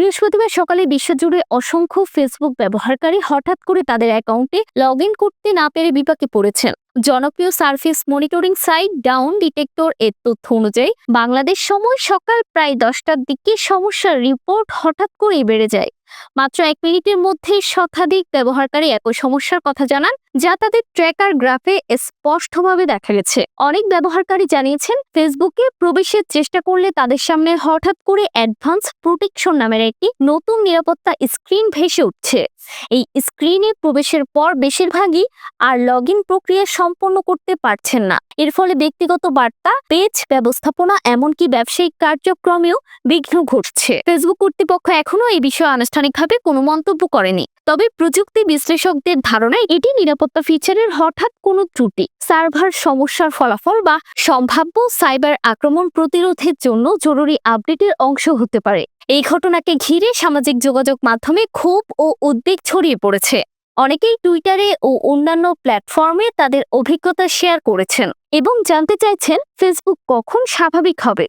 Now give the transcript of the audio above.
বৃহস্পতিবার সকালে বিশ্বজুড়ে অসংখ্য ফেসবুক ব্যবহারকারী হঠাৎ করে তাদের অ্যাকাউন্টে লগ করতে না পেরে বিপাকে পড়েছেন। জনপ্রিয় surface monitoring site down detector এর তথ্য অনুযায়ী বাংলাদেশ সময় সকাল প্রায় দশটার দিকে সমস্যার রিপোর্ট হঠাৎ করেই বেড়ে যায়। মাত্র এক মিনিটের মধ্যে শতাধিক ব্যবহারকারী একই সমস্যার কথা জানান, যা তাদের ট্র্যাকার গ্রাফে স্পষ্টভাবে দেখা গেছে। অনেক ব্যবহারকারী জানিয়েছেন, ফেসবুকে প্রবেশের চেষ্টা করলে তাদের সামনে হঠাৎ করে অ্যাডভান্স প্রোটেকশন নামের একটি নতুন নিরাপত্তা স্ক্রিন ভেসে উঠছে। এই স্ক্রিনে প্রবেশের পর বেশিরভাগই আর লগ প্রক্রিয়া সম্পন্ন করতে পারছেন না। এর ফলে ব্যক্তিগত বার্তা, পেজ ব্যবস্থাপনা, এমনকি ব্যবসায়িক কার্যক্রমেও বিঘ্ন ঘটছে। ফেসবুক কর্তৃপক্ষ এখনও এই বিষয়ে আনুষ্ঠানিকভাবে কোনো মন্তব্য করেনি। তবে প্রযুক্তি বিশ্লেষকদের ধারণায় এটি নিরাপত্তা ফিচারের হঠাৎ কোনো ত্রুটি, সার্ভার সমস্যার ফলাফল বা সম্ভাব্য সাইবার আক্রমণ প্রতিরোধের জন্য জরুরি আপডেটের অংশ হতে পারে। এই ঘটনাকে ঘিরে সামাজিক যোগাযোগ মাধ্যমে ক্ষোভ ও উদ্বেগ ছড়িয়ে পড়েছে। অনেকেই টুইটারে ও অন্যান্য প্ল্যাটফর্মে তাদের অভিজ্ঞতা শেয়ার করেছেন এবং জানতে চাইছেন, ফেসবুক কখন স্বাভাবিক হবে।